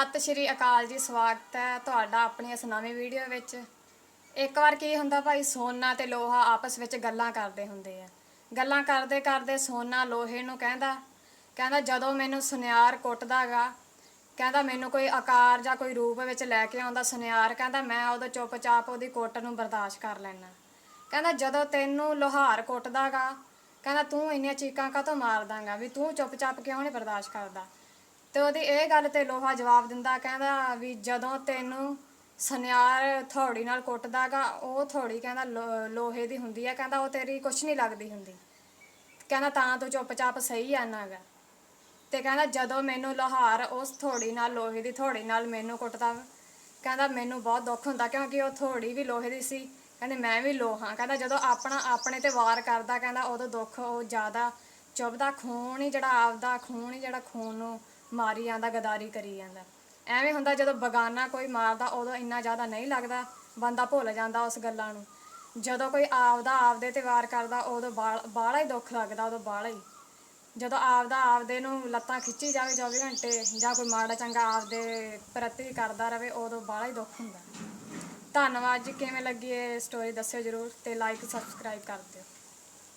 ਸਤਿ ਸ਼੍ਰੀ ਅਕਾਲ ਜੀ, ਸਵਾਗਤ ਹੈ ਤੁਹਾਡਾ ਆਪਣੀ ਇਸ ਨਵੀਂ ਵੀਡੀਓ ਵਿੱਚ। ਇੱਕ ਵਾਰ ਕੀ ਹੁੰਦਾ ਭਾਈ, ਸੋਨਾ ਤੇ ਲੋਹਾ ਆਪਸ ਵਿੱਚ ਗੱਲਾਂ ਕਰਦੇ ਹੁੰਦੇ ਆ। ਗੱਲਾਂ ਕਰਦੇ ਕਰਦੇ ਸੋਨਾ ਲੋਹੇ ਨੂੰ ਕਹਿੰਦਾ ਕਹਿੰਦਾ ਜਦੋਂ ਮੈਨੂੰ ਸੁਨਿਆਰ ਕੁੱਟਦਾਗਾ, ਕਹਿੰਦਾ ਮੈਨੂੰ ਕੋਈ ਆਕਾਰ ਜਾਂ ਕੋਈ ਰੂਪ ਵਿੱਚ ਲੈ ਕੇ ਆਉਂਦਾ ਸੁਨਿਆਰ, ਕਹਿੰਦਾ ਮੈਂ ਉਹਦਾ ਚੁੱਪਚਾਪ ਉਹਦੀ ਕੁੱਟ ਨੂੰ ਬਰਦਾਸ਼ਤ ਕਰ ਲੈਣਾ ਕਹਿੰਦਾ ਜਦੋਂ ਤੈਨੂੰ ਲੋਹਾਰ ਕੁੱਟਦਾਗਾ, ਕਹਿੰਦਾ ਤੂੰ ਇੰਨੀਆਂ ਚੀਕਾਂ ਕਾਹਤੋਂ ਮਾਰਦਾਗਾ ਵੀ ਤੂੰ ਚੁੱਪਚਾਪ ਕਿਉਂ ਨਹੀਂ ਬਰਦਾਸ਼ਤ ਕਰਦਾ? ਤੇ ਉਹਦੀ ਇਹ ਗੱਲ ਤੇ ਲੋਹਾ ਜਵਾਬ ਦਿੰਦਾ, ਕਹਿੰਦਾ ਵੀ ਜਦੋਂ ਤੈਨੂੰ ਸੁਨਿਆਰ ਥੋੜੀ ਨਾਲ ਕੁੱਟਦਾਗਾ, ਉਹ ਥੋੜੀ ਕਹਿੰਦਾ ਲੋ- ਲੋਹੇ ਦੀ ਹੁੰਦੀ ਆ, ਕਹਿੰਦਾ ਉਹ ਤੇਰੀ ਕੁਛ ਨਹੀਂ ਲੱਗਦੀ ਹੁੰਦੀ। ਕਹਿੰਦਾ ਤਾਂ ਤੂੰ ਚੁੱਪਚਾਪ ਸਹੀ ਆਨਾਗਾ ਤੇ ਕਹਿੰਦਾ ਜਦੋਂ ਮੈਨੂੰ ਲੋਹਾਰ ਉਸ ਥੋੜੀ ਨਾਲ, ਲੋਹੇ ਦੀ ਥੋੜੀ ਨਾਲ ਮੈਨੂੰ ਕੁੱਟਦਾ, ਕਹਿੰਦਾ ਮੈਨੂੰ ਬਹੁਤ ਦੁੱਖ ਹੁੰਦਾ, ਕਿਉਂਕਿ ਉਹ ਥੋੜੀ ਵੀ ਲੋਹੇ ਦੀ ਸੀ। ਕਹਿੰਦੇ ਮੈਂ ਵੀ ਲੋਹਾ, ਕਹਿੰਦਾ ਜਦੋਂ ਆਪਣਾ, ਆਪਣੇ ਤੇ ਵਾਰ ਕਰਦਾ, ਕਹਿੰਦਾ ਉਦੋਂ ਦੁੱਖ ਉਹ ਜ਼ਿਆਦਾ ਚੁੱਭਦਾ, ਖੂਨ ਹੀ ਜਿਹੜਾ ਆਪਦਾ, ਖੂਨ ਹੀ ਜਿਹੜਾ ਖੂਨ ਨੂੰ ਮਾਰੀ ਜਾਂਦਾ, ਗਦਾਰੀ ਕਰੀ ਜਾਂਦਾ। ਐਵੇਂ ਹੁੰਦਾ ਜਦੋਂ ਬਗਾਨਾ ਕੋਈ ਮਾਰਦਾ, ਉਦੋਂ ਇੰਨਾ ਜ਼ਿਆਦਾ ਨਹੀਂ ਲੱਗਦਾ, ਬੰਦਾ ਭੁੱਲ ਜਾਂਦਾ ਉਸ ਗੱਲਾਂ ਨੂੰ। ਜਦੋਂ ਕੋਈ ਆਪਦਾ ਆਪਦੇ ਤੇ ਵਾਰ ਕਰਦਾ, ਉਦੋਂ ਬਾਹਲਾ ਹੀ ਦੁੱਖ ਲੱਗਦਾ, ਉਦੋਂ ਬਾਹਲਾ ਹੀ। ਜਦੋਂ ਆਪਦਾ ਆਪਦੇ ਨੂੰ ਲੱਤਾਂ ਖਿੱਚੀ ਜਾਵੇ 24 ਘੰਟੇ, ਜਾਂ ਕੋਈ ਮਾੜਾ ਚੰਗਾ ਆਪਦੇ ਪ੍ਰਤੀ ਕਰਦਾ ਰਵੇ, ਉਦੋਂ ਬਾਹਲਾ ਹੀ ਦੁੱਖ ਹੁੰਦਾ। ਧੰਨਵਾਦ ਜੀ, ਕਿਵੇਂ ਲੱਗੀ ਇਹ ਸਟੋਰੀ ਦੱਸਿਓ ਜਰੂਰ, ਤੇ ਲਾਈਕ ਸਬਸਕ੍ਰਾਈਬ ਕਰ ਦਿਓ।